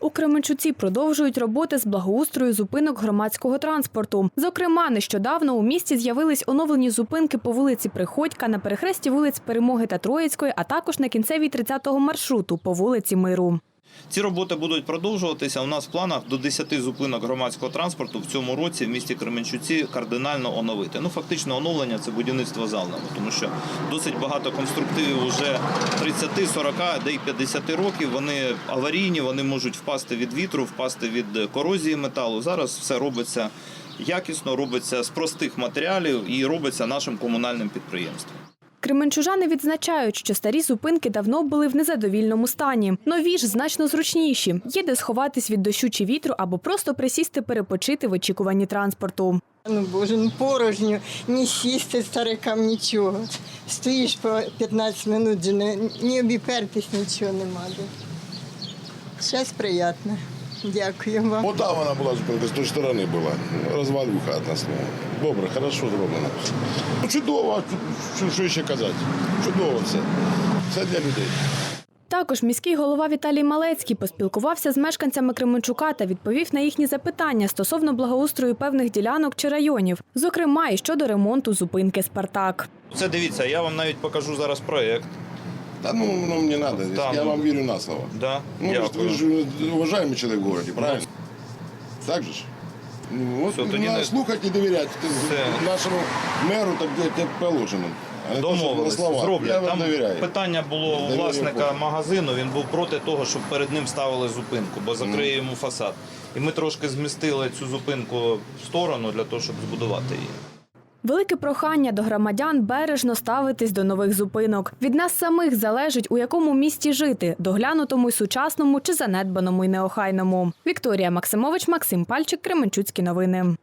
У Кременчуці продовжують роботи з благоустрою зупинок громадського транспорту. Зокрема, нещодавно у місті з'явились оновлені зупинки по вулиці Приходька на перехресті вулиць Перемоги та Троїцької, а також на кінцевій 30-го маршруту по вулиці Миру. Ці роботи будуть продовжуватися. У нас в планах до 10 зупинок громадського транспорту в цьому році в місті Кременчуці кардинально оновити. Ну фактично оновлення це будівництво заново, тому що досить багато конструктивів уже 30, 40, де й 50 років. Вони аварійні, вони можуть впасти від вітру, впасти від корозії металу. Зараз все робиться якісно, робиться з простих матеріалів і робиться нашим комунальним підприємством. Кременчужани відзначають, що старі зупинки давно були в незадовільному стані. Нові ж значно зручніші. Є де сховатись від дощу чи вітру або просто присісти перепочити в очікуванні транспорту. Ну боже, ну порожньо, ні сісти старикам, нічого. Стоїш по 15 минут, ні обіпертись, нічого нема. де. Зараз приємно. Дякую вам. Вот там вона була зупинка, з тої сторони була. Розвалюха одна слова. Добре, хорошо зроблено. Ну, чудово, що, що ще казати? Чудово все. Все для людей. Також міський голова Віталій Малецький поспілкувався з мешканцями Кременчука та відповів на їхні запитання стосовно благоустрою певних ділянок чи районів, зокрема і щодо ремонту зупинки Спартак. Це дивіться, я вам навіть покажу зараз проєкт. Та ну, ну мені треба. Там, Я ну. вам вірю на слово. Да, Ну, ви ж, дякую. ви ж уважаємий чоловік в городі, правильно? Так же ж? Ну, от Все, тоді треба не- слухати і довіряти. Все. Нашому меру так де- де положено. А не то, що на Домовились, словах. Я зроблять. вам Там довіряю. питання було у Довіряю власника Богу. магазину. Він був проти того, щоб перед ним ставили зупинку, бо закриє йому фасад. І ми трошки змістили цю зупинку в сторону для того, щоб збудувати її. Велике прохання до громадян бережно ставитись до нових зупинок. Від нас самих залежить, у якому місті жити доглянутому й сучасному чи занедбаному й неохайному. Вікторія Максимович, Максим Пальчик, Кременчуцькі новини.